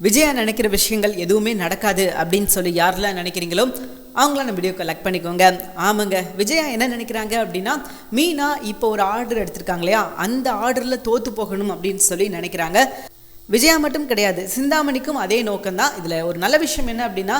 விஜயா நினைக்கிற விஷயங்கள் எதுவுமே நடக்காது அப்படின்னு சொல்லி யாரெல்லாம் நினைக்கிறீங்களோ அவங்களாம் நம்ம வீடியோ கலெக்ட் பண்ணிக்கோங்க. ஆமாங்க விஜயா என்ன நினைக்கிறாங்க அப்படின்னா மீனா இப்போ ஒரு ஆர்டர் எடுத்திருக்காங்க இல்லையா? அந்த ஆர்டரில் தோற்று போகணும் அப்படின்னு சொல்லி நினைக்கிறாங்க. விஜயா மட்டும் கிடையாது சிந்தாமணிக்கும் அதே நோக்கம் தான் இதில் ஒரு நல்ல விஷயம் என்ன அப்படின்னா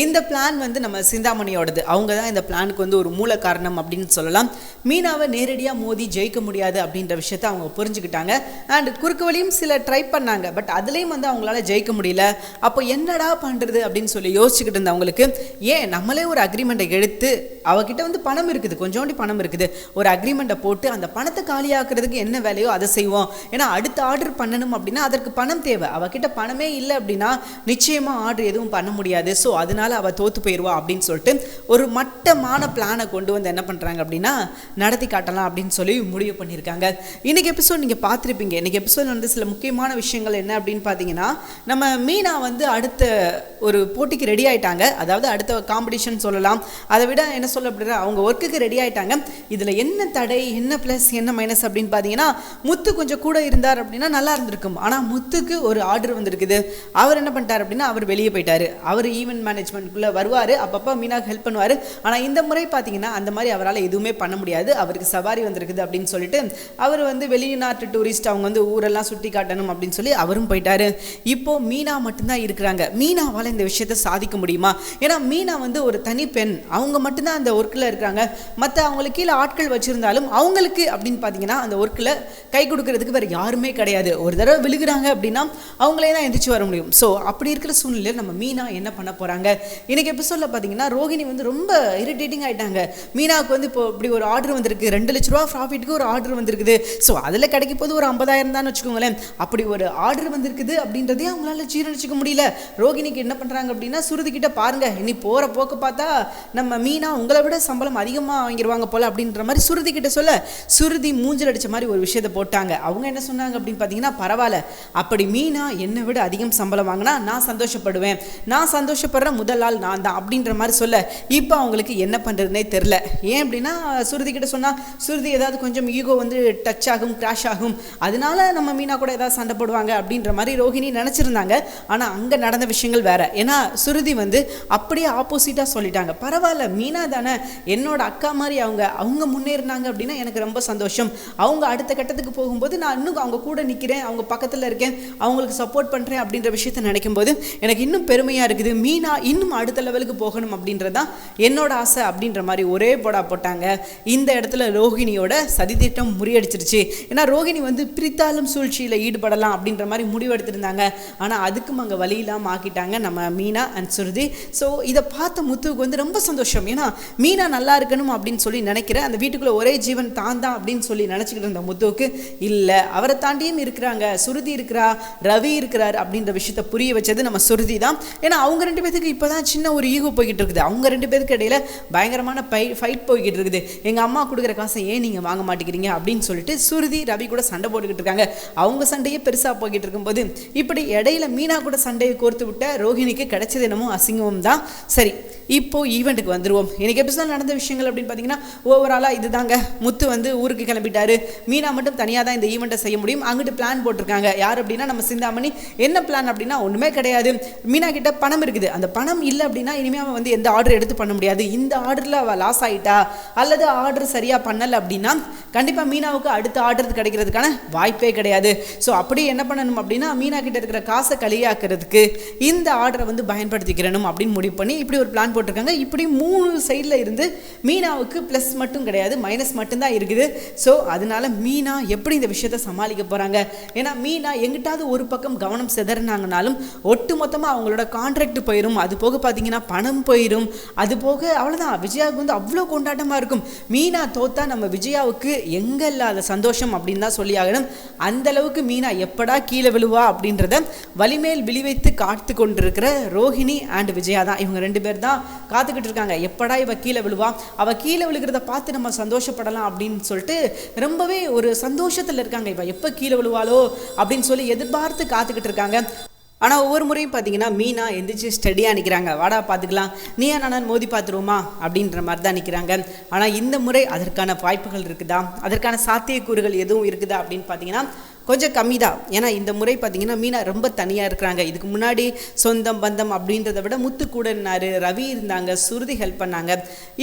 இந்த பிளான் வந்து நம்ம சிந்தாமணியோடது. அவங்க தான் இந்த பிளானுக்கு வந்து ஒரு மூல காரணம் அப்படின்னு சொல்லலாம். மீனாவை நேரடியாக மோதி ஜெயிக்க முடியாது அப்படின்ற விஷயத்த அவங்க புரிஞ்சுக்கிட்டாங்க. அண்ட் குறுக்கு வழியும் சில ட்ரை பண்ணாங்க. பட் அதுலேயும் வந்து அவங்களால ஜெயிக்க முடியல. அப்போ என்னடா பண்ணுறது அப்படின்னு சொல்லி யோசிச்சுக்கிட்டு இருந்தவங்களுக்கு ஏன் நம்மளே ஒரு அக்ரிமெண்ட்டை எடுத்து அவகிட்ட வந்து பணம் இருக்குது கொஞ்சோண்டி பணம் இருக்குது. ஒரு அக்ரிமெண்ட்டை போட்டு அந்த பணத்தை காலியாக்குறதுக்கு என்ன வேலையோ அதை செய்வோம். ஏன்னா அடுத்த ஆர்டர் பண்ணணும் அப்படின்னா அதற்கு பணம் தேவை. அவகிட்ட பணமே இல்லை அப்படின்னா நிச்சயமாக ஆர்டர் எதுவும் பண்ண முடியாது. ஸோ அதனால அதனால் அவள் தோற்று போயிடுவா அப்படின்னு சொல்லிட்டு ஒரு மட்டமான பிளானை கொண்டு வந்து என்ன பண்ணுறாங்க அப்படின்னா நடத்தி காட்டலாம் அப்படின்னு சொல்லி முடிவு பண்ணியிருக்காங்க. இன்றைக்கி எபிசோட் நீங்கள் பார்த்துருப்பீங்க. இன்னைக்கு எபிசோட் வந்து சில முக்கியமான விஷயங்கள் என்ன அப்படின்னு பார்த்தீங்கன்னா நம்ம மீனா வந்து அடுத்த ஒரு போட்டிக்கு ரெடி ஆகிட்டாங்க அதாவது அடுத்த காம்படிஷன் சொல்லலாம். அதை விட என்ன சொல்ல அப்படின்னா அவங்க ஒர்க்குக்கு ரெடி ஆகிட்டாங்க இதில் என்ன தடை என்ன ப்ளஸ் என்ன மைனஸ் அப்படின்னு பார்த்தீங்கன்னா முத்து கொஞ்சம் கூட இருந்தார் அப்படின்னா நல்லா இருந்திருக்கும். ஆனால் முத்துக்கு ஒரு ஆர்டர் வந்திருக்குது. அவர் என்ன பண்ணிட்டார் அப்படின்னா அவர் வெளியே போயிட்டார். அவர் ஈவென்ட் மேனேஜ்மெண்ட்குள்ளே வருவார். அப்பப்போ மீனாக்கு ஹெல்ப் பண்ணுவார். ஆனால் இந்த முறை பார்த்தீங்கன்னா அந்த மாதிரி அவரால் எதுவுமே பண்ண முடியாது. அவருக்கு சவாரி வந்திருக்குது அப்படின்னு சொல்லிட்டு அவர் வந்து வெளிநாட்டு டூரிஸ்ட் அவங்க வந்து ஊரெல்லாம் சுற்றி காட்டணும் அப்படின்னு சொல்லி அவரும் போயிட்டாரு. இப்போ மீனா மட்டும்தான் இருக்கிறாங்க. மீனாவால் இந்த விஷயத்த சாதிக்க முடியுமா? ஏன்னா மீனா வந்து ஒரு தனி பெண். அவங்க மட்டும்தான் அந்த ஒர்க்கில் இருக்கிறாங்க. மற்ற அவங்களுக்கு கீழே ஆட்கள் வச்சுருந்தாலும் அவங்களுக்கு அப்படின்னு பார்த்தீங்கன்னா அந்த ஒர்க்கில் கை கொடுக்கறதுக்கு வேறு யாருமே கிடையாது. ஒரு தடவை விழுகிறாங்க அப்படின்னா அவங்களே தான் எந்திரிச்சு வர முடியும். ஸோ அப்படி இருக்கிற சூழ்நிலையில் நம்ம மீனா என்ன பண்ண போகிறாங்க இன்னைக்கு எபிசோடில் பார்த்தீங்கன்னா ரோகிணி வந்து ரொம்ப இரிட்டேட்டிங் ஆயிட்டாங்க. மீனாவுக்கு வந்து இப்போ இப்படி ஒரு ஆர்டர் வந்திருக்கு. ரெண்டு லட்ச ரூபா ப்ராஃபிட்டுக்கு ஒரு ஆர்டர் வந்திருக்குது. ஸோ அதில் கிடைக்க போது ஒரு ஐம்பதாயிரம் தான் வச்சுக்கோங்களேன். அப்படி ஒரு ஆர்டர் வந்திருக்குது அப்படின்றதே அவங்களால ஜீரணிச்சிக்க முடியல. ரோகிணிக்கு என்ன பண்ணுறாங்க அப்படின்னா சுருதி கிட்ட பாருங்க. இனி போகிற போக்கு பார்த்தா நம்ம மீனா உங்களை விட சம்பளம் அதிகமாக வாங்கிடுவாங்க போல அப்படின்ற மாதிரி சுருதி கிட்ட சொல்ல சுருதி மூஞ்சல் அடிச்ச மாதிரி ஒரு விஷயத்தை போட்டாங்க. அவங்க என்ன சொன்னாங்க அப்படின்னு பார்த்தீங்கன்னா பரவாயில்ல. அப்படி மீனா என்னை விட அதிகம் சம்பளம் வாங்கினா நான் சந்தோஷப்படுவேன். நான் சந்தோஷப்படுற முதல் ஆள் நான் தான் அப்படின்ற மாதிரி சொல்ல இப்போ அவங்களுக்கு என்ன பண்ணுறதுனே தெரில. ஏன் அப்படின்னா சுருதி கிட்ட சொன்னால் சுருதி ஏதாவது கொஞ்சம் ஈகோ வந்து டச் ஆகும் கிராஷ் ஆகும் அதனால நம்ம மீனா கூட ஏதாவது சண்டை போடுவாங்க அப்படின்ற மாதிரி ரோஹிணி நினச்சிருந்தாங்க. ஆனால் அங்கே நடந்த விஷயங்கள் வேறு. ஏன்னா சுருதி வந்து அப்படியே ஆப்போசிட்டாக சொல்லிட்டாங்க. பரவாயில்ல மீனா தானே என்னோட அக்கா மாதிரி அவங்க அவங்க முன்னேறினாங்க அப்படின்னா எனக்கு ரொம்ப சந்தோஷம். அவங்க அடுத்த கட்டத்துக்கு போகும்போது நான் இன்னும் அவங்க கூட நிற்கிறேன் அவங்க பக்கத்தில் இருக்கேன் அவங்களுக்கு சப்போர்ட் பண்ணுறேன் அப்படின்ற விஷயத்த நினைக்கும் போது எனக்கு இன்னும் பெருமையாக இருக்குது. மீனா இன்னும் அடுத்த லெவலுக்கு போகணும் அப்படின்றது தான் என்னோட ஆசை அப்படின்ற மாதிரி ஒரே போடா போட்டாங்க. இந்த இடத்துல ரோஹிணியோட சதித்திட்டம் முறியடிச்சிருச்சு. ஏன்னா ரோஹிணி வந்து பிரித்தாலும் சூழ்ச்சியில் ஈடுபடலாம் அப்படின்ற மாதிரி முடிவெடுத்திருந்தாங்க ஆனால் அதுக்கும் அங்கே வழி இல்லாமல் ஆக்கிட்டாங்க நம்ம மீனா அண்ட் சுருதி. ஸோ இதை பார்த்த முத்துவுக்கு வந்து ரொம்ப சந்தோஷம். ஏன்னா மீனா நல்லா இருக்கணும் அப்படின்னு சொல்லி நினைக்கிறேன் அந்த வீட்டுக்குள்ளே ஒரே ஜீவன் தான் தான் அப்படின்னு சொல்லி நினச்சிக்கிட்டு இருந்த முத்துவுக்கு இல்லை அவரை தாண்டியும் இருக்கிறாங்க. சுருதி இருக்கிறா ரவி இருக்கிறார் அப்படின்ற விஷயத்த புரிய வச்சது நம்ம சுருதி தான். ஏன்னா அவங்க ரெண்டு பேத்துக்கு இப்போ இப்போ தான் சின்ன ஒரு ஈகோ போய்கிட்டு இருக்குது அவங்க ரெண்டு பேருக்கு இடையில பயங்கரமான பை ஃபைட் போய்கிட்டு இருக்குது எங்கள் அம்மா கொடுக்குற காசை ஏன் நீங்கள் வாங்க மாட்டேங்கிறீங்க? அப்படின்னு சொல்லிட்டு சுருதி ரவி கூட சண்டை போட்டுக்கிட்டு இருக்காங்க. அவங்க சண்டையே பெருசாக போய்கிட்டு இருக்கும்போது இப்படி இடையில மீனா கூட சண்டையை கோர்த்து விட்ட ரோஹிணிக்கு கிடைச்சது என்னமோ அசிங்கமும் தான் சரி இப்போ ஈவெண்ட்டுக்கு வந்துடுவோம் எனக்கு எபிசோட் நடந்த விஷயங்கள் அப்படின்னு பார்த்தீங்கன்னா ஓவராலாக இதுதாங்க. முத்து வந்து ஊருக்கு கிளம்பிட்டாரு. மீனா மட்டும் தனியாக தான் இந்த ஈவெண்ட்டை செய்ய முடியும். அங்கிட்டு பிளான் போட்டிருக்காங்க. யார் அப்படின்னா நம்ம சிந்தாமணி. என்ன பிளான் அப்படின்னா ஒன்றுமே கிடையாது. மீனா கிட்ட பணம் இருக்குது. அந்த பணம் இல்லை அப்படின்னா இனிமேல் அவன் வந்து எந்த ஆர்டர் எடுத்து பண்ண முடியாது. இந்த ஆர்டரில் அவள் லாஸ் ஆகிட்டா அல்லது ஆர்டர் சரியாக பண்ணலை அப்படின்னா கண்டிப்பாக மீனாவுக்கு அடுத்த ஆர்டர் கிடைக்கிறதுக்கான வாய்ப்பே கிடையாது. ஸோ அப்படி என்ன பண்ணணும் அப்படின்னா மீனா கிட்ட இருக்கிற காசை களியாக்குறதுக்கு இந்த ஆர்டரை வந்து பயன்படுத்திக்கிறணும் அப்படின்னு முடிவு பண்ணி இப்படி ஒரு பிளான் போட்டிருக்காங்க. இப்படி மூணு சைடில் இருந்து மீனாவுக்கு ப்ளஸ் மட்டும் கிடையாது மைனஸ் மட்டும்தான் இருக்குது. ஸோ அதனால மீனா எப்படி இந்த விஷயத்த சமாளிக்க போகிறாங்க ஏன்னா மீனா எங்கிட்டாவது ஒரு பக்கம் கவனம் செதறினாங்கனாலும் ஒட்டு மொத்தமாக அவங்களோட கான்ட்ராக்ட் போயிடும் அது போக பார்த்தீங்கன்னா பணம் போயிடும் அது போக அவ்வளோதான் விஜயாவுக்கு வந்து அவ்வளோ கொண்டாட்டமாக இருக்கும். மீனா தோத்தா நம்ம விஜயாவுக்கு எங்கே இல்லாத சந்தோஷம் அப்படின்னு தான் சொல்லி ஆகணும். அந்த அளவுக்கு மீனா எப்படா கீழே விழுவா அப்படின்றத வலிமேல் விழிவைத்து காத்து கொண்டிருக்கிற ரோஹிணி அண்ட் விஜயா தான். இவங்க ரெண்டு பேர் தான் காத்துக்கிட்டு இருக்காங்க. எப்படா இவ கீழே விழுவா? அவ கீழே விழுகிறத பார்த்து நம்ம சந்தோஷப்படலாம் அப்படின்னு சொல்லிட்டு ரொம்பவே ஒரு சந்தோஷத்தில் இருக்காங்க இவ. எப்போ கீழே விழுவாளோ அப்படின்னு சொல்லி எதிர்பார்த்து காத்துக்கிட்டு இருக்காங்க. ஆனால் ஒவ்வொரு முறையும் பார்த்தீங்கன்னா மீனா எந்திரிச்சு ஸ்டடியாக நிற்கிறாங்க வாடா பார்த்துக்கலாம் நீயா நானும் மோதி பார்த்துருவோமா அப்படின்ற மாதிரி தான் நிற்கிறாங்க ஆனால் இந்த முறை அதற்கான வாய்ப்புகள் இருக்குதா? அதற்கான சாத்தியக்கூறுகள் எதுவும் இருக்குதா அப்படின்னு பார்த்தீங்கன்னா கொஞ்சம் கம்மி தான். ஏன்னா இந்த முறை பார்த்தீங்கன்னா மீனா ரொம்ப தனியாக இருக்கிறாங்க. இதுக்கு முன்னாடி சொந்தம் பந்தம் அப்படின்றத விட முத்து கூட ரவி இருந்தாங்க சுருதி ஹெல்ப் பண்ணாங்க.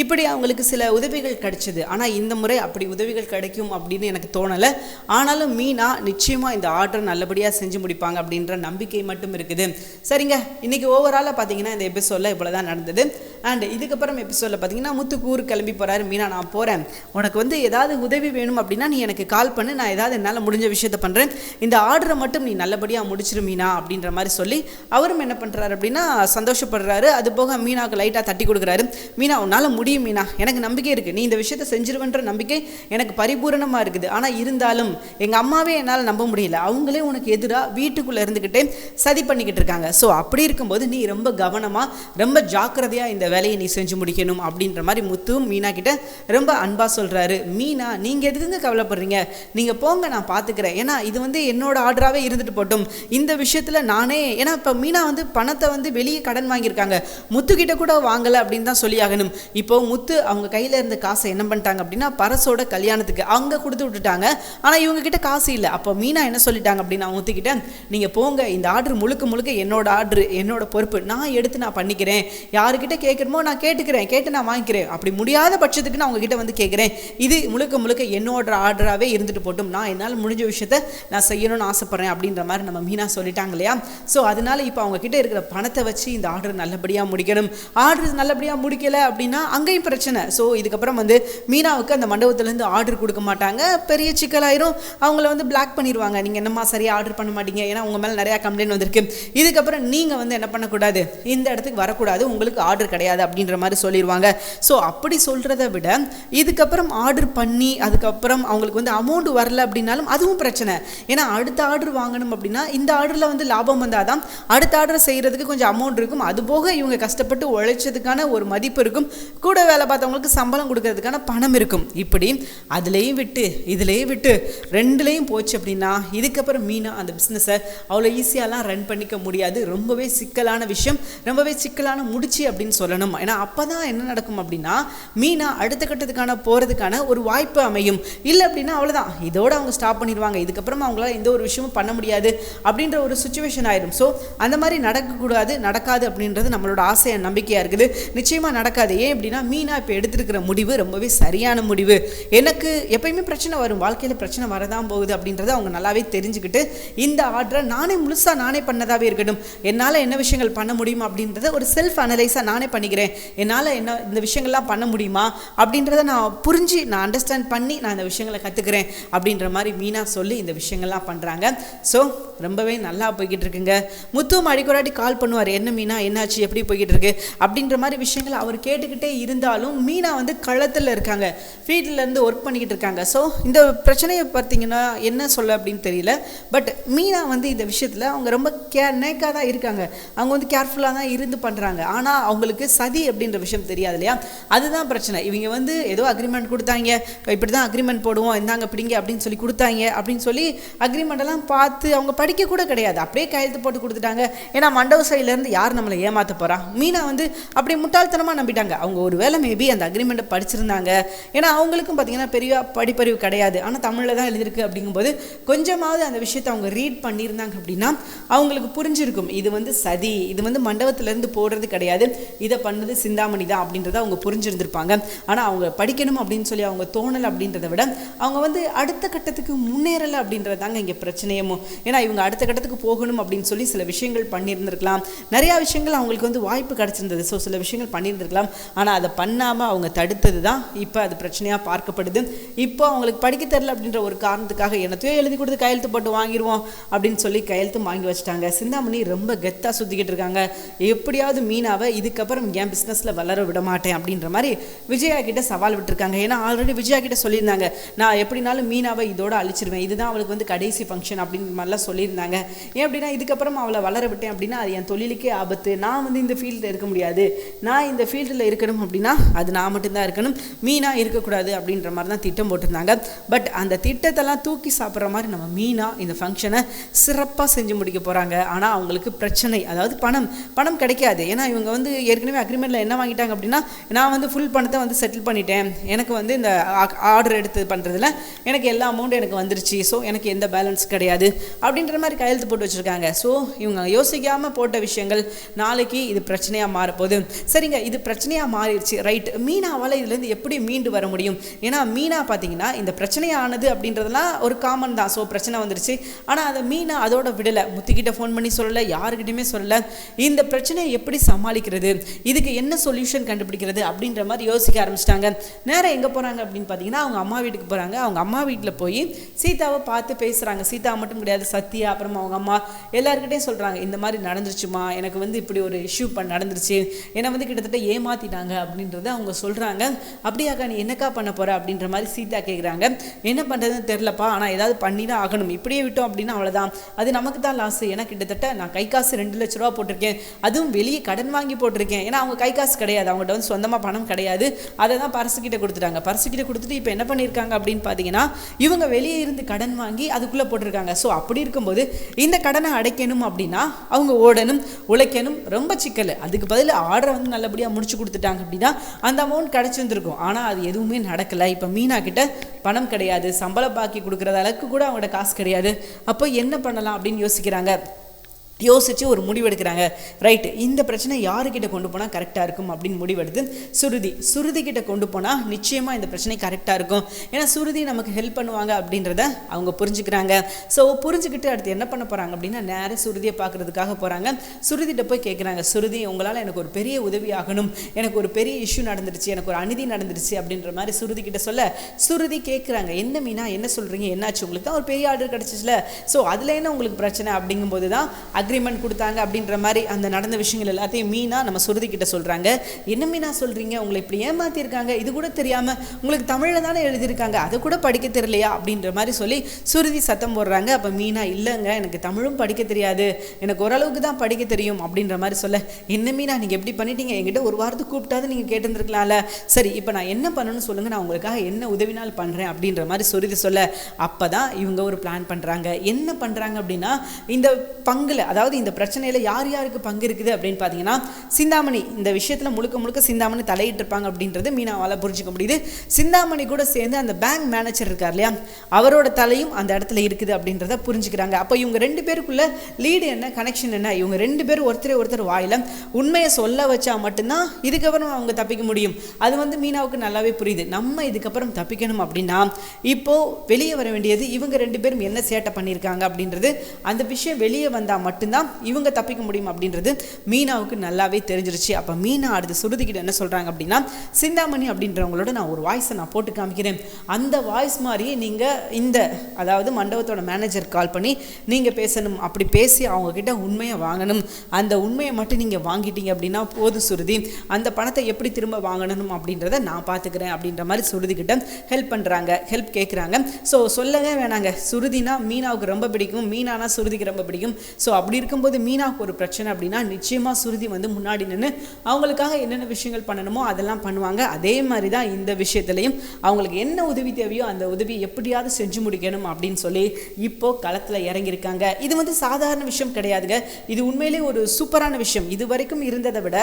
இப்படி அவங்களுக்கு சில உதவிகள் கிடைச்சிது. ஆனால் இந்த முறை அப்படி உதவிகள் கிடைக்கும் அப்படின்னு எனக்கு தோணலை. ஆனாலும் மீனா நிச்சயமாக இந்த ஆர்டர் நல்லபடியாக செஞ்சு முடிப்பாங்க அப்படின்ற நம்பிக்கை மட்டும் இருக்குது. சரிங்க. இன்னைக்கு ஓவராலாக பார்த்தீங்கன்னா இந்த எபிசோடில் இவ்வளோ தான் நடந்தது. அண்ட் இதுக்கப்புறம் எபிசோடில் பார்த்தீங்கன்னா முத்துக்கு கிளம்பி போகிறாரு மீனா நான் போகிறேன் உனக்கு வந்து ஏதாவது உதவி வேணும் அப்படின்னா நீ எனக்கு கால் பண்ணு. நான் ஏதாவது என்னால் முடிஞ்ச விஷயத்தை பண்ணுறேன் இந்த ஆர்டரை மட்டும் நீ நல்லபடியாக முடிச்சிரு மீனா அப்படின்ற மாதிரி சொல்லி அவரும் என்ன பண்ணுறாரு அப்படின்னா சந்தோஷப்படுறாரு. அது போக மீனாவுக்கு லைட்டாக தட்டி கொடுக்குறாரு. மீனா உன்னால் முடியும் மீனா. எனக்கு நம்பிக்கை இருக்குது நீ இந்த விஷயத்த செஞ்சிருவன்ற நம்பிக்கை எனக்கு பரிபூரணமாக இருக்குது. ஆனால் இருந்தாலும் எங்கள் அம்மாவே என்னால் நம்ப முடியல. அவங்களே உனக்கு எதிராக வீட்டுக்குள்ளே இருந்துக்கிட்டே சதி பண்ணிக்கிட்டு இருக்காங்க. ஸோ அப்படி இருக்கும்போது நீ ரொம்ப கவனமாக ரொம்ப ஜாக்கிரதையாக இந்த வேலையை நீ செஞ்சு முடிக்கணும் அப்படின்ற மாதிரி முத்துவும் மீனா கிட்ட ரொம்ப அன்பாக சொல்கிறாரு மீனா நீங்கள் எதுக்குங்க கவலைப்படுறீங்க? நீங்கள் போங்க நான் பார்த்துக்கிறேன் ஏன்னா இது வந்து என்னோட ஆர்டராகவே இருந்துட்டு போட்டும். இந்த விஷயத்தில் நானே ஏன்னா இப்போ மீனா வந்து பணத்தை வந்து வெளியே கடன் வாங்கியிருக்காங்க. முத்து கிட்ட கூட வாங்கலை அப்படின்னு தான் சொல்லி ஆகணும். இப்போ முத்து அவங்க கையில் இருந்த காசை என்ன பண்ணிட்டாங்க அப்படின்னா பரசோட கல்யாணத்துக்கு அங்கே கொடுத்து விட்டுட்டாங்க. ஆனால் இவங்க கிட்ட காசு இல்லை. அப்போ மீனா என்ன சொல்லிட்டாங்க அப்படின்னா முத்துக்கிட்ட நீங்கள் போங்க இந்த ஆர்டர் முழுக்க முழுக்க என்னோட ஆர்டர் என்னோட பொறுப்பு. நான் எடுத்து நான் பண்ணிக்கிறேன். யாருக்கிட்ட கேட்குறமோ நான் கேட்டுக்கிறேன். கேட்டு நான் வாங்கிக்கிறேன். அப்படி முடியாத பட்சத்துக்கு நான் உங்ககிட்ட வந்து கேட்குறேன். இது முழுக்க முழுக்க என்னோட ஆர்டராகவே இருந்துட்டு போட்டும். நான் என்னால் முடிஞ்ச விஷயத்த நான் செய்யணும்னு ஆசைப்பட்றேன் அப்படின்ற மாதிரி நம்ம மீனா சொல்லிட்டாங்க இல்லையா? ஸோ அதனால இப்போ அவங்க கிட்ட இருக்கிற பணத்தை வச்சு இந்த ஆர்டர் நல்லபடியாக முடிக்கணும். ஆர்டர் நல்லபடியாக முடிக்கலை அப்படின்னா அங்கேயும் பிரச்சனை. ஸோ இதுக்கப்புறம் வந்து மீனாவுக்கு அந்த மண்டபத்துலேருந்து ஆர்டர் கொடுக்க மாட்டாங்க. பெரிய சிக்கலாயிரும். அவங்கள வந்து பிளாக் பண்ணிடுவாங்க. நீங்கள் என்னம்மா சரியாக ஆர்டர் பண்ண மாட்டீங்க? ஏன்னா உங்கள் மேலே நிறையா கம்ப்ளைண்ட் வந்திருக்கு. இதுக்கப்புறம் நீங்கள் வந்து என்ன பண்ணக்கூடாது? இந்த இடத்துக்கு வரக்கூடாது. உங்களுக்கு ஆர்டர் கிடையாது அப்படின்ற மாதிரி சொல்லிடுவாங்க. ஸோ அப்படி சொல்கிறத விட இதுக்கப்புறம் ஆர்டர் பண்ணி அதுக்கப்புறம் அவங்களுக்கு வந்து அமௌண்ட் வரல அப்படின்னாலும் அதுவும் பிரச்சனை. ஏன்னா அடுத்த ஆர்டர் வாங்கணும் அப்படின்னா இந்த ஆர்டரில் வந்து லாபம் வந்தால் தான் அடுத்த ஆர்டர் செய்கிறதுக்கு கொஞ்சம் அமௌண்ட் இருக்கும். அது போக இவங்க கஷ்டப்பட்டு உழைச்சதுக்கான ஒரு மதிப்பு இருக்கும். கூட வேலை பார்த்தவங்களுக்கு சம்பளம் கொடுக்கறதுக்கான பணம் இருக்கும். இப்படி அதுலேயும் விட்டு இதுலேயும் விட்டு ரெண்டுலேயும் போச்சு அப்படின்னா இதுக்கப்புறம் மீனா அந்த பிஸ்னஸை அவ்வளோ ஈஸியாலாம் ரன் பண்ணிக்க முடியாது. ரொம்பவே சிக்கலான விஷயம். ரொம்பவே சிக்கலான முடிச்சு அப்படின்னு சொல்லணும். ஏன்னா அப்போ தான் என்ன நடக்கும் அப்படின்னா மீனா அடுத்த கட்டத்துக்கான போகிறதுக்கான ஒரு வாய்ப்பு அமையும். இல்லை அப்படின்னா அவ்வளோதான் இதோட அவங்க ஸ்டாப் பண்ணிடுவாங்க. இதுக்கப்புறம் அவங்களால எந்த ஒரு விஷயமும் பண்ண முடியாது அப்படின்ற ஒரு சுச்சுவேஷன் ஆயிடும் ஸோ அந்த மாதிரி நடக்கக்கூடாது நடக்காது அப்படின்றது நம்மளோட ஆசை நம்பிக்கையாக இருக்குது. நிச்சயமாக நடக்காது. ஏன் அப்படின்னா மீனா இப்போ எடுத்திருக்கிற முடிவு ரொம்பவே சரியான முடிவு. எனக்கு எப்பயுமே பிரச்சனை வரும். வாழ்க்கையில் பிரச்சனை வரதான் போகுது அப்படின்றத அவங்க நல்லாவே தெரிஞ்சுக்கிட்டு இந்த ஆர்டரை நானே முழுசாக நானே பண்ணதாகவே இருக்கட்டும். என்னால் என்ன விஷயங்கள் பண்ண முடியும் அப்படின்றத ஒரு செல்ஃப் அனலைஸாக நானே பண்ணிக்கிறேன். என்னால் என்ன இந்த விஷயங்கள்லாம் பண்ண முடியுமா அப்படின்றத நான் புரிஞ்சு நான் அண்டர்ஸ்டாண்ட் பண்ணி நான் இந்த விஷயங்களை கற்றுக்கிறேன் அப்படின்ற மாதிரி மீனா சொல்லி இந்த விஷயங்கள்லாம் பண்ணுறாங்க ஸோ ரொம்பவே நல்லா போய்கிட்டு இருக்குங்க முத்துவும் கால் பண்ணுவார் என்ன மீனா என்னாச்சு? எப்படி போய்கிட்டு இருக்கு அப்படின்ற மாதிரி விஷயங்கள் அவர் கேட்டுக்கிட்டே இருந்தாலும் மீனா வந்து களத்தில் இருக்காங்க. வீட்டிலேருந்து ஒர்க் பண்ணிக்கிட்டு இருக்காங்க. ஸோ இந்த பிரச்சனையை பார்த்தீங்கன்னா என்ன சொல்ல அப்படின்னு தெரியல. பட் மீனா வந்து இந்த விஷயத்தில் அவங்க ரொம்ப கே நேக்காக தான் இருக்காங்க. அவங்க வந்து கேர்ஃபுல்லாக தான் இருந்து பண்ணுறாங்க ஆனால் அவங்களுக்கு சதி அப்படின்ற விஷயம் தெரியாது இல்லையா? அதுதான் பிரச்சனை. இவங்க வந்து ஏதோ அக்ரிமெண்ட் கொடுத்தாங்க. இப்படி தான் அக்ரிமெண்ட் போடுவோம். இந்தாங்க பிடிங்க அப்படின்னு சொல்லி கொடுத்தாங்க அப்படின்னு சொல்லி அக்ரிமெண்ட் எல்லாம் பார்த்து அவங்க படிக்க கூட கிடையாது. அப்படியே கையெழுத்து போட்டு கொடுத்துட்டாங்க. ஏன்னா மண்டப சைட்லேருந்து யார் நம்மளை ஏமாற்ற போகிறா மீனா வந்து அப்படி முட்டாள்தனமாக நம்பிட்டாங்க. அவங்க ஒரு வேளை மேபி அந்த அக்ரிமெண்ட்டை படிச்சிருந்தாங்க. ஏன்னா அவங்களுக்கும் பார்த்தீங்கன்னா பெரிய படிப்பறிவு கிடையாது. ஆனால் தமிழில் தான் எழுதியிருக்கு அப்படிங்கும்போது கொஞ்சமாவது அந்த விஷயத்தை அவங்க ரீட் பண்ணியிருந்தாங்க அப்படின்னா அவங்களுக்கு புரிஞ்சிருக்கும். இது வந்து சதி. இது வந்து மண்டபத்திலேருந்து போடுறது கிடையாது. இதை பண்ணது சிந்தாமணி தான் அப்படின்றத அவங்க புரிஞ்சிருந்திருப்பாங்க. ஆனால் அவங்க படிக்கணும் அப்படின்னு சொல்லி அவங்க தோணலை அப்படின்றத விட அவங்க வந்து அடுத்த கட்டத்துக்கு முன்னேறலை அப்படின்னு அப்படின்றது தாங்க இங்கே பிரச்சனையமோ? ஏன்னா இவங்க அடுத்த கட்டத்துக்கு போகணும் அப்படின்னு சொல்லி சில விஷயங்கள் பண்ணியிருந்திருக்கலாம். நிறையா விஷயங்கள் அவங்களுக்கு வந்து வாய்ப்பு கிடச்சிருந்தது. ஸோ சில விஷயங்கள் பண்ணியிருந்திருக்கலாம். ஆனால் அதை பண்ணாமல் அவங்க தடுத்தது தான் இப்போ அது பிரச்சனையாக பார்க்கப்படுது. இப்போ அவங்களுக்கு படிக்க தெரில அப்படின்ற ஒரு காரணத்துக்காக என்னத்தையோ எழுதி கொடுத்து கையெழுத்து போட்டு வாங்கிடுவோம் அப்படின்னு சொல்லி கையெழுத்து வாங்கி வச்சுட்டாங்க. சிந்தாமணி ரொம்ப கெத்தாக சுற்றிக்கிட்டு இருக்காங்க. எப்படியாவது மீனாவை இதுக்கப்புறம் என் பிஸ்னஸில் வளர விட மாட்டேன் அப்படின்ற மாதிரி விஜயா கிட்ட சவால் விட்டுருக்காங்க. ஏன்னா ஆல்ரெடி விஜயா கிட்ட சொல்லியிருந்தாங்க. நான் எப்படினாலும் மீனாவை இதோட அழிச்சிருவேன். இதுதான் அவளுக்கு வந்து கடைசி ஃபங்க்ஷன் அப்படின்னு மாதிரிலாம் சொல்லியிருந்தாங்க. ஏன் அப்படின்னா இதுக்கப்புறம் அவளை வளர விட்டேன் அப்படின்னா அது என் தொழிலுக்கே ஆபத்து. நான் வந்து இந்த ஃபீல்டில் இருக்க முடியாது. நான் இந்த ஃபீல்டில் இருக்கணும் அப்படின்னா அது நான் மட்டும்தான் இருக்கணும். மீனாக இருக்கக்கூடாது அப்படின்ற மாதிரி தான் திட்டம் போட்டிருந்தாங்க. பட் அந்த திட்டத்தெல்லாம் தூக்கி சாப்பிட்ற மாதிரி நம்ம மீனாக இந்த ஃபங்க்ஷனை சிறப்பாக செஞ்சு முடிக்க போகிறாங்க ஆனால் அவங்களுக்கு பிரச்சனை அதாவது பணம் பணம் கிடைக்காது. ஏன்னா இவங்க வந்து ஏற்கனவே அக்ரிமெண்ட்டில் என்ன வாங்கிட்டாங்க அப்படின்னா நான் வந்து ஃபுல் பணத்தை வந்து செட்டில் பண்ணிட்டேன். எனக்கு வந்து இந்த ஆர்டர் எடுத்து பண்ணுறதுல எனக்கு எல்லா அமௌண்ட்டும் எனக்கு வந்துருச்சு. ஸோ எனக்கு எந்த பேலன்ஸ் கிடையாது அப்படின்ற மாதிரி கையெழுத்து போட்டு வச்சுருக்காங்க. ஸோ இவங்க யோசிக்காமல் போட்ட விஷயங்கள் நாளைக்கு இது பிரச்சனையாக மாறப்போகுது. சரிங்க இது பிரச்சனையாக மாறிடுச்சு. ரைட் மீனாவால் இதுலேருந்து எப்படி மீண்டு வர முடியும்? ஏன்னா மீனா பார்த்தீங்கன்னா இந்த பிரச்சனையானது அப்படின்றதெல்லாம் ஒரு காமன் தான். ஸோ பிரச்சனை வந்துருச்சு. ஆனால் அதை மீனா அதோட விடலை. முத்துக்கிட்ட ஃபோன் பண்ணி சொல்லலை யாருக்கிட்டையுமே சொல்லலை. இந்த பிரச்சனையை எப்படி சமாளிக்கிறது? இதுக்கு என்ன சொல்யூஷன் கண்டுபிடிக்கிறது? அப்படின்ற மாதிரி யோசிக்க ஆரம்பிச்சிட்டாங்க. நேரம் எங்கே போகிறாங்க அப்படின்னு பார்த்தீங்கன்னா அவங்க அம்மா வீட்டுக்கு போகிறாங்க அவங்க அம்மா வீட்டில் போய் சீதாவை பார்த்து பார்த்து பேசுகிறாங்க சீதா மட்டும் கிடையாது சத்யா அப்புறம் அவங்க அம்மா எல்லாருக்கிட்டையும் சொல்கிறாங்க இந்த மாதிரி நடந்துருச்சுமா எனக்கு வந்து இப்படி ஒரு இஷ்யூ பண்ண நடந்துருச்சு. என்னை வந்து கிட்டத்தட்ட ஏமாத்திட்டாங்க அப்படின்றத அவங்க சொல்கிறாங்க அப்படியாக்கா நீ என்னக்கா பண்ண போற? அப்படின்ற மாதிரி சீதா கேட்குறாங்க என்ன பண்ணுறதுன்னு தெரிலப்பா ஆனால் ஏதாவது பண்ணி தான் ஆகணும். இப்படியே விட்டோம் அப்படின்னா அவ்வளோதான் அது நமக்கு தான் லாஸ் ஏன்னா கிட்டத்தட்ட நான் கை காசு ரெண்டு லட்ச ரூபா போட்டிருக்கேன். அதுவும் வெளியே கடன் வாங்கி போட்டிருக்கேன். ஏன்னா அவங்க கை காசு கிடையாது. அவங்ககிட்ட வந்து சொந்தமாக பணம் கிடையாது. அதை தான் பரசுக்கிட்ட கொடுத்துட்டாங்க. பரசுக்கிட்ட கொடுத்துட்டு இப்போ என்ன பண்ணியிருக்காங்க அப்படின்னு பார்த்தீங்கன்னா இவங்க வெளியே இருந்து கடன் வாங்கி வாங்கி அதுக்குள்ளே போட்டிருக்காங்க. ஸோ அப்படி இருக்கும்போது இந்த கடனை அடைக்கணும் அப்படின்னா அவங்க ஓடணும் உழைக்கணும் ரொம்ப சிக்கல். அதுக்கு பதில் ஆர்டரை வந்து நல்லபடியாக முடிச்சு கொடுத்துட்டாங்க அப்படின்னா அந்த அமௌண்ட் கிடச்சிருந்துருக்கும் ஆனால் அது எதுவுமே நடக்கலை. இப்போ மீனா கிட்ட பணம் கிடையாது. சம்பள பாக்கி கொடுக்குறது அளவுக்கு கூட அவங்களோட காசு கிடையாது. அப்போ என்ன பண்ணலாம் அப்படின்னு யோசிக்கிறாங்க. யோசித்து ஒரு முடிவெடுக்கிறாங்க. ரைட் இந்த பிரச்சனை யாருக்கிட்ட கொண்டு போனால் கரெக்டாக இருக்கும் அப்படின்னு முடிவெடுத்து சுருதி சுருதி கிட்ட கொண்டு போனால் நிச்சயமாக இந்த பிரச்சனை கரெக்டாக இருக்கும். ஏன்னா சுருதி நமக்கு ஹெல்ப் பண்ணுவாங்க அப்படின்றத அவங்க புரிஞ்சுக்கிறாங்க. ஸோ புரிஞ்சுக்கிட்டு அடுத்து என்ன பண்ண போகிறாங்க அப்படின்னா நேராக சுருதியை பார்க்குறதுக்காக போகிறாங்க சுருதிகிட்ட போய் கேட்குறாங்க சுருதி உங்களால் எனக்கு ஒரு பெரிய உதவி ஆகணும். எனக்கு ஒரு பெரிய இஷ்யூ நடந்துருச்சு எனக்கு ஒரு அநீதி நடந்துருச்சு அப்படின்ற மாதிரி சுருதி கிட்ட சொல்ல சுருதி கேட்குறாங்க என்ன மீனா? என்ன சொல்கிறீங்க என்னாச்சு? உங்களுக்கு தான் ஒரு பெரிய ஆர்டர் கிடச்சிச்சுல. ஸோ அதில் என்ன உங்களுக்கு பிரச்சனை? அப்படிங்கும்போது தான் அக்ரிமெண்ட் கொடுத்தாங்க அப்படின்ற மாதிரி அந்த நடந்த விஷயங்கள் எல்லாத்தையும் மீனா நம்ம சுருதி கிட்ட சொல்கிறாங்க என்ன மீனா சொல்கிறீங்க உங்களை இப்படி ஏமாத்திருக்காங்க. இது கூட தெரியாமல் உங்களுக்கு தமிழில் தானே எழுதியிருக்காங்க. அதை கூட படிக்க தெரியலையா? அப்படின்ற மாதிரி சொல்லி சுருதி சத்தம் போடுறாங்க. அப்போ மீனா இல்லைங்க எனக்கு தமிழும் படிக்க தெரியாது. எனக்கு ஓரளவுக்கு தான் படிக்க தெரியும். அப்படின்ற மாதிரி சொல்ல என்ன மீனா நீங்கள் எப்படி பண்ணிட்டீங்க? என்கிட்ட ஒரு வாரத்துக்கு கூப்பிட்டாது நீங்கள் கேட்டிருந்துருக்கலாம்ல. சரி இப்போ நான் என்ன பண்ணணும்னு சொல்லுங்கள் நான் உங்களுக்காக என்ன உதவினால் பண்ணுறேன் அப்படின்ற மாதிரி சுருதி சொல்ல அப்போ தான் இவங்க ஒரு பிளான் பண்ணுறாங்க என்ன பண்ணுறாங்க அப்படின்னா இந்த பங்குல அதாவது அதாவது இந்த பிரச்சனையில் யார் யாருக்கு பங்கு இருக்குது அப்படின்னு பார்த்தீங்கன்னா சிந்தாமணி. இந்த விஷயத்தில் முழுக்க முழுக்க சிந்தாமணி தலையிட்டு இருப்பாங்க அப்படின்றது மீனாவால் புரிஞ்சுக்க முடியுது. சிந்தாமணி கூட சேர்ந்து அந்த பேங்க் மேனேஜர் இருக்கார் இல்லையா? அவரோட தலையும் அந்த இடத்துல இருக்குது அப்படின்றத புரிஞ்சுக்கிறாங்க. அப்போ இவங்க ரெண்டு பேருக்குள்ள லீடு என்ன கனெக்ஷன் என்ன? இவங்க ரெண்டு பேரும் ஒருத்தரே ஒருத்தர் வாயில உண்மையை சொல்ல வச்சா மட்டும்தான் இதுக்கப்புறம் அவங்க தப்பிக்க முடியும். அது வந்து மீனாவுக்கு நல்லாவே புரியுது. நம்ம இதுக்கப்புறம் தப்பிக்கணும் அப்படின்னா இப்போ வெளியே வர வேண்டியது இவங்க ரெண்டு பேரும் என்ன சேட்டை பண்ணியிருக்காங்க அப்படின்றது அந்த விஷயம் வெளியே வந்தால் மட்டும்தான் இவங்க தப்பிக்க முடியும் அப்படின்றது மீனாவுக்கு நல்லாவே தெரிஞ்சிருச்சு. அப்போ மீனா அடுத்து சுருதிக்கிட்ட என்ன சொல்கிறாங்க அப்படின்னா சிந்தாமணி அப்படின்றவங்களோட நான் ஒரு வாய்ஸை நான் போட்டு காமிக்கிறேன். அந்த வாய்ஸ் மாதிரியே நீங்கள் இந்த அதாவது மண்டபத்தோட மேனேஜர் கால் பண்ணி நீங்கள் பேசணும். அப்படி பேசி அவங்கக்கிட்ட உண்மையை வாங்கணும். அந்த உண்மையை மட்டும் நீங்கள் வாங்கிட்டீங்க அப்படின்னா போதும் சுருதி. அந்த பணத்தை எப்படி திரும்ப வாங்கணும் அப்படின்றத நான் பார்த்துக்கிறேன். அப்படின்ற மாதிரி சுருதி கிட்ட ஹெல்ப் பண்ணுறாங்க ஹெல்ப் கேட்குறாங்க ஸோ சொல்லவே வேணாங்க. சுருதினா மீனாவுக்கு ரொம்ப பிடிக்கும். மீனானா சுருதிக்கு ரொம்ப பிடிக்கும். ஸோ அப்படி இருக்கும்போது மீனாவுக்கு ஒரு பிரச்சனை அப்படின்னா நிச்சயமாக சுருதி வந்து முன்னாடி நின்று அவங்களுக்காக என்னென்ன விஷயங்கள் பண்ணணுமோ அதெல்லாம் பண்ணுவாங்க. அதே மாதிரி தான் இந்த விஷயத்துலையும் அவங்களுக்கு என்ன உதவி தேவையோ அந்த உதவியை எப்படியாவது செஞ்சு முடிக்கணும் அப்படின்னு சொல்லி இப்போ களத்தில் இறங்கியிருக்காங்க. இது வந்து சாதாரண விஷயம் கிடையாதுங்க. இது உண்மையிலே ஒரு சூப்பரான விஷயம். இது வரைக்கும் இருந்ததை விட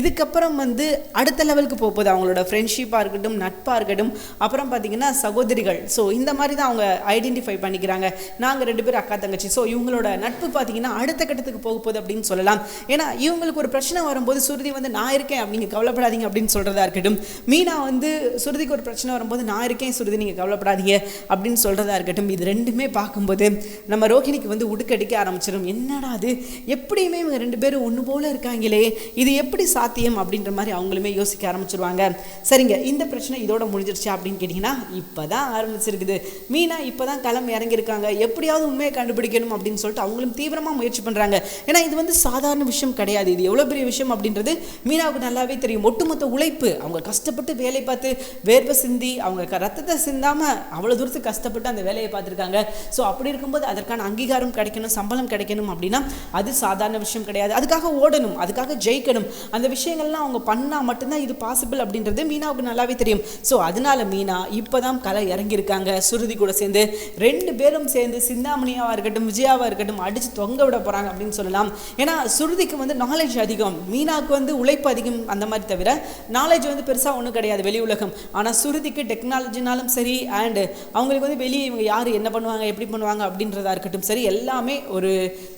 இதுக்கப்புறம் வந்து அடுத்த லெவலுக்கு போகுது. அவங்களோட ஃப்ரெண்ட்ஷிப்பாக இருக்கட்டும் நட்பாக இருக்கட்டும். அப்புறம் பார்த்தீங்கன்னா சகோதரிகள். ஸோ இந்த மாதிரி தான் அவங்க ஐடென்டிஃபை பண்ணிக்கிறாங்க. நாங்கள் ரெண்டு பேரும் அக்கா தங்கச்சி. ஸோ இவங்களோட நட்பு பார்த்தீங்கன்னா அடுத்த கட்டத்துக்கு போக போகுது அப்படின்னு சொல்லலாம். ஏன்னா இவங்களுக்கு ஒரு பிரச்சனை வரும்போது சுருதி வந்து நான் இருக்கேன் நீங்கள் கவலைப்படாதீங்க அப்படின்னு சொல்கிறதா இருக்கட்டும். மீனா வந்து சுருதிக்கு ஒரு பிரச்சனை வரும்போது நான் இருக்கேன் சுருதி நீங்கள் கவலைப்படாதீங்க அப்படின்னு சொல்கிறதா இருக்கட்டும். இது ரெண்டுமே பார்க்கும்போது நம்ம ரோஹிணிக்கு வந்து உடுக்கடிக்க ஆரம்பிச்சிடும் என்னடா அது எப்படியுமே இவங்க ரெண்டு பேரும் ஒன்று போல இருக்காங்களே. இது எப்படி சாத்தியம்? அப்படின்ற மாதிரி அவங்களுமே யோசிக்க ஆரம்பிச்சிருவாங்க. சரிங்க இந்த பிரச்சனை இதோட முடிஞ்சிருச்சா அப்படின்னு கேட்டிங்கன்னா இப்போ தான் ஆரம்பிச்சிருக்குது. மீனா இப்போ தான் களம் இறங்கியிருக்காங்க. எப்படியாவது உண்மையை கண்டுபிடிக்கணும் அப்படின்னு சொல்லிட்டு அவங்களும் தீவிரமாக முயற்சி பண்ணுறாங்க ஏன்னா இது வந்து சாதாரண விஷயம் கிடையாது. இது எவ்வளோ பெரிய விஷயம் அப்படின்றது மீனாவுக்கு நல்லாவே தெரியும். ஒட்டுமொத்த உழைப்பு அவங்க கஷ்டப்பட்டு வேலை பார்த்து வேர்வை சிந்தி அவங்க ரத்தத்தை சிந்தாமல் அவ்வளோ தூரத்துக்கு கஷ்டப்பட்டு அந்த வேலையை பார்த்துருக்காங்க. ஸோ அப்படி இருக்கும்போது அதற்கான அங்கீகாரம் கிடைக்கணும் சம்பளம் கிடைக்கணும் அப்படின்னா அது சாதாரண விஷயம் கிடையாது. அதுக்காக ஓடணும் அதுக்காக ஜெயிக்கணும். அந்த விஷயங்கள்லாம் அவங்க பண்ணால் மட்டும்தான் இது பாசிபிள் அப்படின்றது மீனாவுக்கு நல்லாவே தெரியும். ஸோ அதனால மீனா இப்போ தான் கலை இறங்கியிருக்காங்க. சுருதி கூட சேர்ந்து ரெண்டு பேரும் சேர்ந்து சிந்தாமணியாவாக இருக்கட்டும் விஜயாவாக இருக்கட்டும் அடித்து தொங்க விட போகிறாங்க அப்படின்னு சொல்லலாம். ஏன்னா சுருதிக்கு வந்து நாலேஜ் அதிகம். மீனாவுக்கு வந்து உழைப்பு அதிகம் அந்த மாதிரி தவிர நாலேஜ் வந்து பெருசாக ஒன்றும் கிடையாது வெளி உலகம். ஆனால் சுருதிக்கு டெக்னாலஜினாலும் சரி அண்டு அவங்களுக்கு வந்து வெளியே இவங்க யார் என்ன பண்ணுவாங்க எப்படி பண்ணுவாங்க அப்படின்றதா இருக்கட்டும். சரி எல்லாமே ஒரு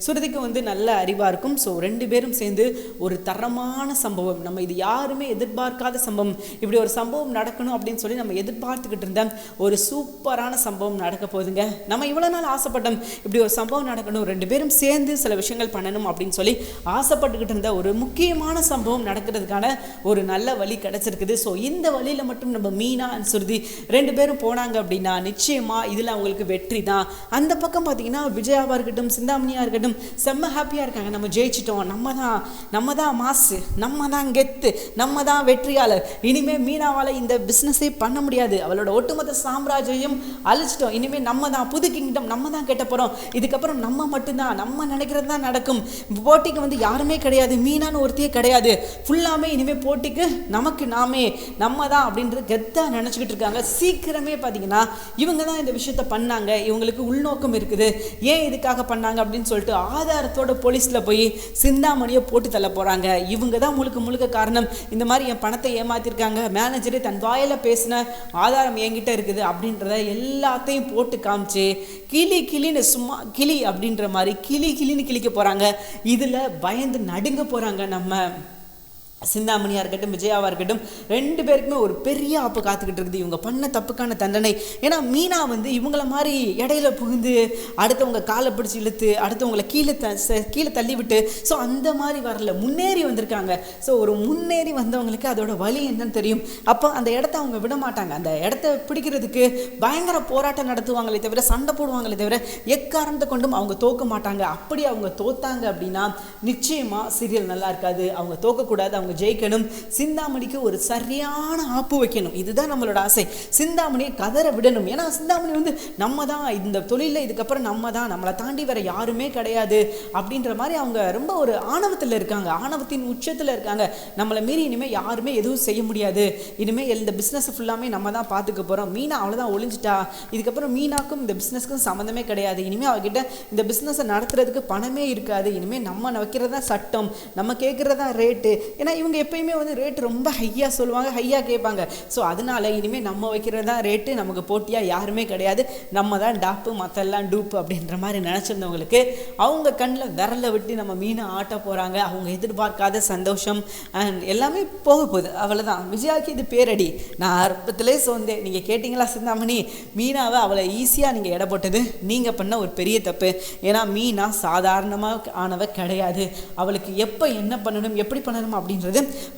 சுருதிக்கு வந்து நல்ல அறிவாக இருக்கும். ஸோ ரெண்டு பேரும் சேர்ந்து ஒரு தரமான சம்பவம். நம்ம இது யாருமே எதிர்பார்க்காத சம்பவம். இப்படி ஒரு சம்பவம் நடக்கணும் அப்படின்னு சொல்லி நம்ம எதிர்பார்த்துக்கிட்டு இருந்த ஒரு சூப்பரான சம்பவம் நடக்க போகுதுங்க. நம்ம இவ்வளோ நாள் ஆசைப்பட்டோம். இப்படி ஒரு சம்பவம் நடக்கணும். ரெண்டு பேரும் சேர்ந்து சில விஷயங்கள் பண்ணணும் அப்படின்னு சொல்லி ஆசைப்பட்டுக்கிட்டு இருந்த ஒரு முக்கியமான சம்பவம் நடக்கிறதுக்கான ஒரு நல்ல வழி கிடைச்சிருக்குது. ஸோ இந்த வழியில் மட்டும் நம்ம மீனா சுருதி ரெண்டு பேரும் போனாங்க அப்படின்னா நிச்சயமாக இதில் அவங்களுக்கு வெற்றி தான். அந்த பக்கம் பார்த்தீங்கன்னா விஜயாவாக இருக்கட்டும் சிந்தாமணியாக இருக்கட்டும் செம்ம ஹாப்பியாக இருக்காங்க. நம்ம ஜெயிச்சிட்டோம். நம்ம தான் நம்ம தான் மாசு நம்ம தான் கெத்து நம்ம தான் வெற்றியாளர். இனிமேல் மீனாவால் இந்த பிஸ்னஸே பண்ண முடியாது. அவளோட ஒட்டுமொத்த சாம்ராஜ்யம் அழிச்சிட்டோம். இனிமேல் நம்ம தான் புது கிங்டம் நம்ம தான் கெட்ட போகிறோம் இதுக்கப்புறம் நம்ம மட்டும்தான். நம்ம நினைக்கிறது தான் நடக்கும். போட்டிக்கு வந்து யாருமே கிடையாது. மீனான்னு ஒருத்தையே கிடையாது. ஃபுல்லாமே இனிமேல் போட்டிக்கு நமக்கு நாமே நம்ம தான் அப்படின்றது கெத்தாக நினச்சிக்கிட்டு இருக்காங்க. சீக்கிரமே பார்த்தீங்கன்னா இவங்க தான் இந்த விஷயத்த பண்ணாங்க. இவங்களுக்கு உள்நோக்கம் இருக்குது. ஏன் இதுக்காக பண்ணாங்க அப்படின்னு சொல்லிட்டு ஆதாரத்தோட போலீஸில் போய் சிந்தாமணியை போட்டு தள்ள போகிறாங்க இவங்க தான் முழுக்க முழுக்க காரணம். இந்த மாதிரி என் பணத்தை ஏமாத்திருக்காங்க. மேனேஜரே தன் வாயில் பேசின ஆதாரம் என்கிட்ட இருக்குது அப்படின்றத எல்லாத்தையும் போட்டு காமிச்சு கிளி கிளின்னு சும்மா கிளி அப்படின்ற மாதிரி கிளி கிளின்னு கிளிக்க போகிறாங்க இதில் பயந்து நடுங்க போகிறாங்க நம்ம சிந்தாமணியாக இருக்கட்டும் விஜயாவாக இருக்கட்டும் ரெண்டு பேருக்குமே ஒரு பெரிய ஆப்பு காத்துக்கிட்டு இருக்குது. இவங்க பண்ண தப்புக்கான தண்டனை. ஏன்னா மீனா வந்து இவங்கள மாதிரி இடையில புகுந்து அடுத்தவங்க காலை பிடிச்சி இழுத்து அடுத்தவங்களை கீழே த ச- கீழே தள்ளி விட்டு ஸோ அந்த மாதிரி வரல. முன்னேறி வந்திருக்காங்க. ஸோ ஒரு முன்னேறி வந்தவங்களுக்கு அதோட வழி என்னன்னு தெரியும். அப்போ அந்த இடத்த அவங்க விட மாட்டாங்க. அந்த இடத்த பிடிக்கிறதுக்கு பயங்கர போராட்டம் நடத்துவாங்களே தவிர சண்டை போடுவாங்களே தவிர எக்காரணத்தை கொண்டும் அவங்க தோக்க மாட்டாங்க. அப்படி அவங்க தோத்தாங்க அப்படின்னா நிச்சயமாக சீரியல் நல்லா இருக்காது. அவங்க தோக்கக்கூடாது. அவங்க ஜெயிக்கணும். சிந்தாமணிக்கு ஒரு சரியான ஆப்பு வைக்கணும். இதுதான் நம்மளோட ஆசை. சிந்தாமணியை கதற விடணும். ஏன்னா சிந்தாமணி வந்து நம்ம தான் இந்த தொழிலில் இதுக்கப்புறம் நம்ம தான். நம்மளை தாண்டி வேற யாருமே கிடையாது. அப்படின்ற மாதிரி அவங்க ரொம்ப ஒரு ஆணவத்தில் இருக்காங்க. ஆணவத்தின் உச்சத்தில் இருக்காங்க. நம்மளை மீறி இனிமேல் யாருமே எதுவும் செய்ய முடியாது. இனிமேல் இந்த பிஸ்னஸ் ஃபுல்லாமே நம்ம தான் பார்த்துக்க போகிறோம் மீனா அவ்வளோதான் ஒழிஞ்சிட்டா இதுக்கப்புறம் மீனாக்கும் இந்த பிஸ்னஸ்க்கும் சம்மந்தமே கிடையாது. இனிமேல் அவகிட்ட இந்த பிஸ்னஸை நடத்துறதுக்கு பணமே இருக்காது. இனிமேல் நம்ம வைக்கிறது தான் சட்டம். நம்ம கேட்குறது தான் ரேட்டு ஏன்னா இவங்க எப்பயுமே வந்து ரேட் ரொம்ப ஹையாக சொல்லுவாங்க ஹையாக கேட்பாங்க. ஸோ அதனால இனிமேல் நம்ம வைக்கிறது தான் ரேட்டு நமக்கு போட்டியாக யாருமே கிடையாது. நம்ம தான் டாப்பு மற்றெல்லாம் டூப்பு அப்படின்ற மாதிரி நினச்சிருந்தவங்களுக்கு அவங்க கண்ணில் விரலை விட்டு நம்ம மீனை ஆட்ட போகிறாங்க அவங்க எதிர்பார்க்காத சந்தோஷம் அண்ட் எல்லாமே போக போகுது. அவ்வளோதான் விஜயாக்கு இது பேரடி. நான் அற்பத்திலே சொந்தேன் நீங்கள் கேட்டிங்களா சிந்தாமணி? மீனாவை அவளை ஈஸியாக நீங்கள் எடை போட்டது நீங்கள் பண்ண ஒரு பெரிய தப்பு. ஏன்னா மீனா சாதாரணமாக ஆனவ கிடையாது. அவளுக்கு எப்போ என்ன பண்ணணும் எப்படி பண்ணணும் அப்படின்றது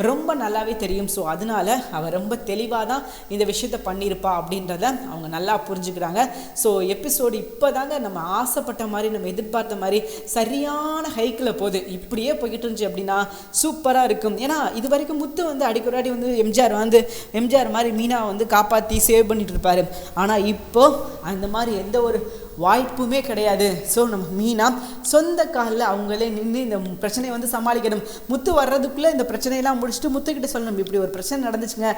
ரொம்ப நல்லாவே தெரியும். ஸோ அதனால அவள் ரொம்ப தெளிவாக தான் இந்த விஷயத்த பண்ணியிருப்பா அப்படின்றத அவங்க நல்லா புரிஞ்சுக்கிறாங்க. ஸோ எபிசோடு இப்போ தாங்க நம்ம ஆசைப்பட்ட மாதிரி நம்ம எதிர்பார்த்த மாதிரி சரியான ஹைக்கில் போகுது. இப்படியே போய்கிட்டு இருந்துச்சு அப்படின்னா சூப்பராக இருக்கும். ஏன்னா இது வரைக்கும் முத்து வந்து அடிக்கடி வந்து எம்ஜிஆர் வந்து எம்ஜிஆர் மாதிரி மீனா வந்து காப்பாற்றி சேவ் பண்ணிட்டு இருப்பாரு. ஆனால் இப்போ அந்த மாதிரி எந்த ஒரு வாய்ப்புமே கிடையாது. ஸோ நம்ம மீனா சொந்த காலில் அவங்களே நின்று இந்த பிரச்சனையை வந்து சமாளிக்கணும். முத்து வர்றதுக்குள்ளே இந்த பிரச்சனையெல்லாம் முடிச்சுட்டு முத்துக்கிட்ட சொல்லணும். இப்படி ஒரு பிரச்சனை நடந்துச்சுங்க.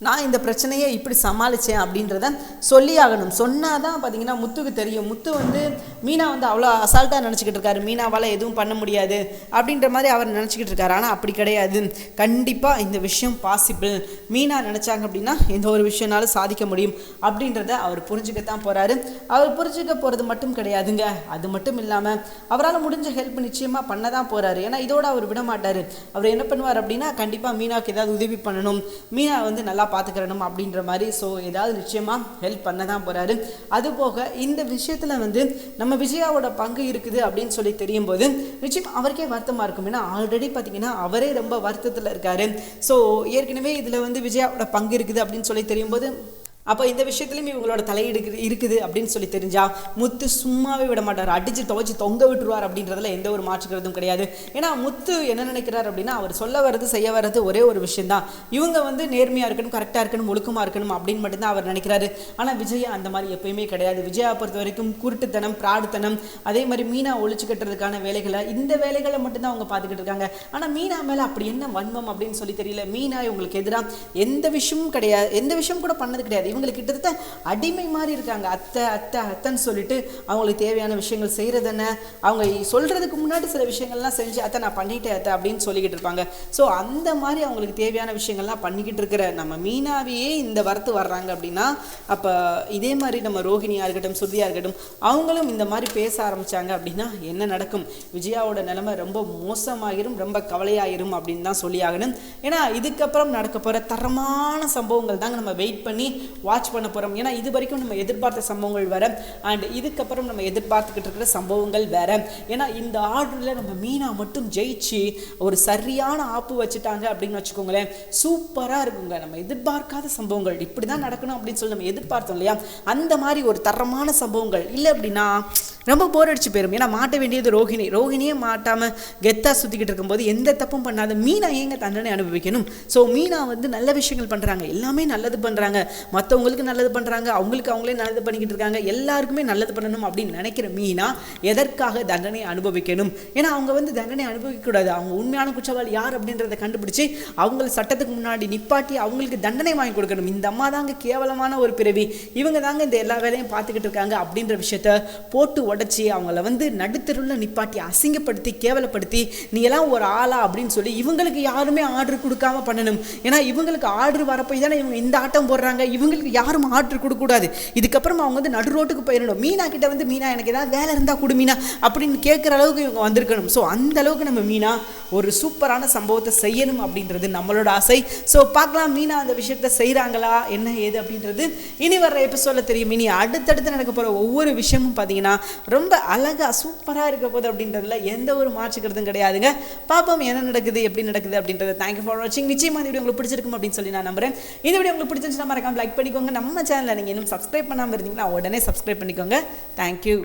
நான் இந்த பிரச்சனையை இப்படி சமாளித்தேன் அப்படின்றத சொல்லி ஆகணும் சொன்னால் தான் பார்த்தீங்கன்னா முத்துக்கு தெரியும். முத்து வந்து மீனா வந்து அவ்வளோ அசால்ட்டாக நினச்சிக்கிட்டு இருக்காரு. மீனாவால் எதுவும் பண்ண முடியாது அப்படின்ற மாதிரி அவர் நினச்சிக்கிட்டு இருக்காரு. ஆனால் அப்படி கிடையாது. கண்டிப்பாக இந்த விஷயம் பாசிபிள் மீனா நினச்சாங்க அப்படின்னா எந்த ஒரு விஷயம்னாலும் சாதிக்க முடியும் அப்படின்றத அவர் புரிஞ்சுக்கத்தான் போகிறாரு அவர் புரிஞ்சுக்க போகிறது மட்டும் கிடையாதுங்க. அது மட்டும் இல்லாமல் அவரால் முடிஞ்ச ஹெல்ப் நிச்சயமாக பண்ண தான் போகிறாரு ஏன்னா இதோடு அவர் விட மாட்டார் அவர் என்ன பண்ணுவார் அப்படின்னா கண்டிப்பாக மீனாவுக்கு ஏதாவது உதவி பண்ணணும். மீனா வந்து நல்லா பார்த்துக்கிறணும் அப்படின்ற மாதிரி ஸோ ஏதாவது நிச்சயமாக ஹெல்ப் பண்ண தான் போகிறாரு அதுபோக இந்த விஷயத்தில் வந்து நம்ம விஜயாவோட பங்கு இருக்குது அப்படின்னு சொல்லி தெரியும் போது நிச்சயம் அவருக்கே வருத்தமாக இருக்கும். ஏன்னா ஆல்ரெடி பார்த்தீங்கன்னா அவரே ரொம்ப வருத்தத்தில் இருக்காரு. ஸோ ஏற்கனவே இதில் வந்து விஜயாவோட பங்கு இருக்குது அப்படின்னு சொல்லி தெரியும் போது அப்போ இந்த விஷயத்துலையும் இவங்களோட தலையீடு இருக்குது- அப்படின்னு சொல்லி தெரிஞ்சா முத்து சும்மாவே விட மாட்டார். அடித்து துவைச்சு தொங்க விட்டுருவார் அப்படின்றதுல எந்த ஒரு மாற்றுக்கிறதும் கிடையாது. ஏன்னா முத்து என்ன நினைக்கிறார் அப்படின்னா அவர் சொல்ல வர்றது செய்ய வர்றது ஒரே ஒரு விஷயம்தான். இவங்க வந்து நேர்மையாக இருக்கணும் கரெக்டாக இருக்கணும் ஒழுக்கமாக இருக்கணும் அப்படின்னு மட்டும்தான் அவர் நினைக்கிறாரு. ஆனால் விஜயா அந்த மாதிரி எப்பயுமே கிடையாது. விஜயா பொறுத்த வரைக்கும் குருட்டுத்தனம் பிராடுத்தனம் அதே மாதிரி மீனா ஒழிச்சு கட்டுறதுக்கான வேலைகளை இந்த வேலைகளை மட்டும்தான் அவங்க பார்த்துக்கிட்டு இருக்காங்க. ஆனால் மீனா மேலே அப்படி என்ன வன்மம் அப்படின்னு சொல்லி தெரியல. மீனா இவங்களுக்கு எதிராக எந்த விஷயமும் கிடையாது எந்த விஷயம் கூட பண்ணது கிடையாது. இவங்களுக்கு கிட்டத்தட்ட அடிமை மாதிரி இருக்காங்க. அத்தை அத்தை அத்தைன்னு சொல்லிட்டு அவங்களுக்கு தேவையான விஷயங்கள் செய்கிறது என்ன அவங்க சொல்கிறதுக்கு முன்னாடி சில விஷயங்கள்லாம் செஞ்சு அத்தை நான் பண்ணிட்டேன் அத்தை அப்படின்னு சொல்லிக்கிட்டு இருப்பாங்க. ஸோ அந்த மாதிரி அவங்களுக்கு தேவையான விஷயங்கள்லாம் பண்ணிக்கிட்டு இருக்கிற நம்ம மீனாவையே இந்த வரத்து வர்றாங்க அப்படின்னா அப்போ இதே மாதிரி நம்ம ரோஹிணியாக இருக்கட்டும் சுருதியாக இருக்கட்டும் அவங்களும் இந்த மாதிரி பேச ஆரம்பித்தாங்க அப்படின்னா என்ன நடக்கும்? விஜயாவோட நிலைமை ரொம்ப மோசமாகிரும் ரொம்ப கவலையாயிரும் அப்படின்னு தான் சொல்லி ஆகணும். ஏன்னா இதுக்கப்புறம் நடக்க போகிற தரமான சம்பவங்கள் தாங்க நம்ம வெயிட் பண்ணி வாட்ச் பண்ண போகிறோம் ஏன்னா இது வரைக்கும் நம்ம எதிர்பார்த்த சம்பவங்கள் வேறு. அண்ட் இதுக்கப்புறம் நம்ம எதிர்பார்த்துக்கிட்டு இருக்கிற சம்பவங்கள் வேறு. ஏன்னா இந்த ஆர்டரில் நம்ம மீனா மட்டும் ஜெயிச்சு ஒரு சரியான ஆப்பு வச்சுட்டாங்க அப்படின்னு வச்சுக்கோங்களேன். சூப்பராக இருக்குங்க. நம்ம எதிர்பார்க்காத சம்பவங்கள். இப்படி தான் நடக்கணும் அப்படின்னு சொல்லி நம்ம எதிர்பார்த்தோம் இல்லையா? அந்த மாதிரி ஒரு தரமான சம்பவங்கள். இல்லை அப்படின்னா ரொம்ப போர் அடிச்சு போயிடும் ஏன்னா மாட்ட வேண்டியது ரோஹிணி. ரோஹிணியே மாட்டாமல் கெத்தாக சுற்றிக்கிட்டு இருக்கும்போது எந்த தப்பும் பண்ணாத மீனா ஏங்க தண்டனை அனுபவிக்கணும்? ஸோ மீனா வந்து நல்ல விஷயங்கள் பண்ணுறாங்க எல்லாமே நல்லது பண்ணுறாங்க மற்ற மற்றவங்களுக்கு நல்லது பண்ணுறாங்க அவங்களுக்கு அவங்களே நல்லது பண்ணிக்கிட்டு இருக்காங்க எல்லாருக்குமே நல்லது பண்ணணும் அப்படின்னு நினைக்கிற மீனா எதற்காக தண்டனை அனுபவிக்கணும்? ஏன்னா அவங்க வந்து தண்டனை அனுபவிக்கக்கூடாது. அவங்க உண்மையான குற்றவாளி யார் அப்படின்றத கண்டுபிடிச்சி அவங்கள சட்டத்துக்கு முன்னாடி நிப்பாட்டி அவங்களுக்கு தண்டனை வாங்கி கொடுக்கணும். இந்த அம்மா தாங்க கேவலமான ஒரு பிறவி. இவங்க தாங்க இந்த எல்லா வேலையும் பார்த்துக்கிட்டு இருக்காங்க அப்படின்ற விஷயத்த போட்டு உடச்சி அவங்கள வந்து நடுத்தருவில் நிப்பாட்டி அசிங்கப்படுத்தி கேவலப்படுத்தி நீ எல்லாம் ஒரு ஆளா? அப்படின்னு சொல்லி இவங்களுக்கு யாருமே ஆர்டர் கொடுக்காம பண்ணணும். ஏன்னா இவங்களுக்கு ஆர்டர் வரப்போய் தானே இவங்க இந்த ஆட்டம் போடுறாங்க. இவங்களுக்கு யாரும் ஆர்டர் கொடுக்கக்கூடாது. இதுக்கப்புறம் அவங்க வந்து நடு ரோட்டுக்கு போயிடணும். மீனா கிட்ட வந்து மீனா எனக்கு ஏதாவது வேலை இருந்தால் கொடு மீனா அப்படின்னு கேட்குற அளவுக்கு இவங்க வந்திருக்கணும். ஸோ அந்த அளவுக்கு நம்ம மீனா ஒரு சூப்பரான சம்பவத்தை செய்யணும் அப்படின்றது நம்மளோட ஆசை. ஸோ பார்க்கலாம் மீனா அந்த விஷயத்த செய்கிறாங்களா என்ன ஏது அப்படின்றது இனி வர்ற எபிசோடில் தெரியும். இனி அடுத்தடுத்து நடக்க போகிற ஒவ்வொரு விஷயமும் பார்த்தீங்கன்னா ரொம்ப அழகாக சூப்பராக இருக்க போகுது அப்படின்றதுல எந்த ஒரு மாற்றுக்கிறதும் கிடையாதுங்க. பார்ப்போம் என்ன நடக்குது எப்படி நடக்குது அப்படின்றது. தேங்க்யூ ஃபார் வாட்சிங் நிச்சயமாக இந்த வீடியோ உங்களுக்கு பிடிச்சிருக்கும் அப்படின்னு சொல்லி நான் நம்புறேன். இந்த வீடியோ உங்களுக்கு பிடிச்சிருந்துச்சுன்னா மறக்காம லைக் பண்ணி பண்ணிக்கோங்க. நம்ம சேனலில் நீங்கள் இன்னும் சப்ஸ்கிரைப் பண்ணாமல் இருந்தீங்கன்னா உடனே சப்ஸ்கிரைப் பண்ணிக்கோங்க. தேங்க்யூ